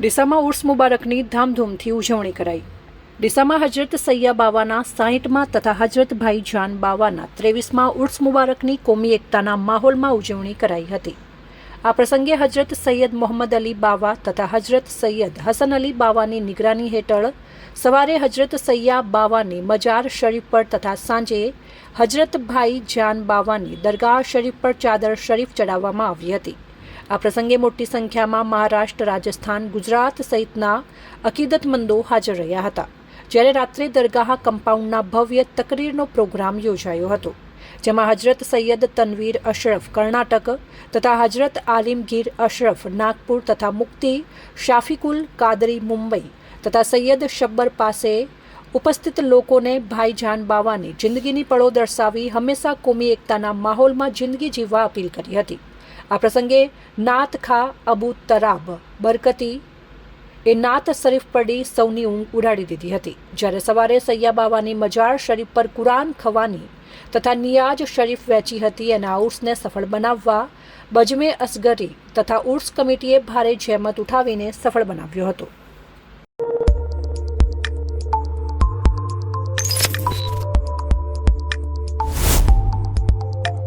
ડીસામાં ઉર્સ મુબારકની ધામધૂમથી ઉજવણી કરાઈ. ડીસામાં હજરત સૈયા બાવાના સાહીઠમાં તથા હજરત ભાઈ જાન બાવાના ત્રેવીસમાં ઉર્સ મુબારકની કોમી એકતાના માહોલમાં ઉજવણી કરાઈ હતી. આ પ્રસંગે હજરત સૈયદ મોહમ્મદ અલી બાવા તથા હજરત સૈયદ હસન અલી બાવાની નિગરાની હેઠળ સવારે હજરત સૈયા બાવાની મજાર શરીફ પર તથા સાંજે હજરત ભાઈ જાન બાવાની દરગાહ શરીફ પર ચાદર શરીફ ચડાવવામાં આવી હતી. આ પ્રસંગે મોટી સંખ્યામાં મહારાષ્ટ્ર, રાજસ્થાન, ગુજરાત સહિતના અકીદતમંદો હાજર રહ્યા હતા. જ્યારે રાત્રે દરગાહ કમ્પાઉન્ડના ભવ્ય તકરીરનો પ્રોગ્રામ યોજાયો હતો, જેમાં હજરત સૈયદ તનવીર અશરફ કર્ણાટક તથા હજરત આલિમગીર અશરફ નાગપુર તથા મુક્તિ, શાફિકુલ, કાદરી, મુંબઈ તથા સૈયદ શબ્બર પાસે ઉપસ્થિત લોકોને ભાઈજાન બાવાની જિંદગીની પળો દર્શાવી હંમેશા કોમી એકતાના માહોલમાં જિંદગી જીવવા અપીલ કરી હતી. આ પ્રસંગે નાત ખા અબુ તરાબ બરકતી એ નાત શરીફ પડી સૌની ઊંઘ ઉડાડી દીધી હતી. જ્યારે સવારે સૈયા બાવાની મજાર શરીફ પર કુરાન ખવાની તથા નિયાજ શરીફ વેચી હતી આ ઉર્સને સફળ બનાવવા બજમે અસગરી તથા ઉર્સ કમિટીએ ભારે જહેમત ઉઠાવીને સફળ બનાવ્યો હતો.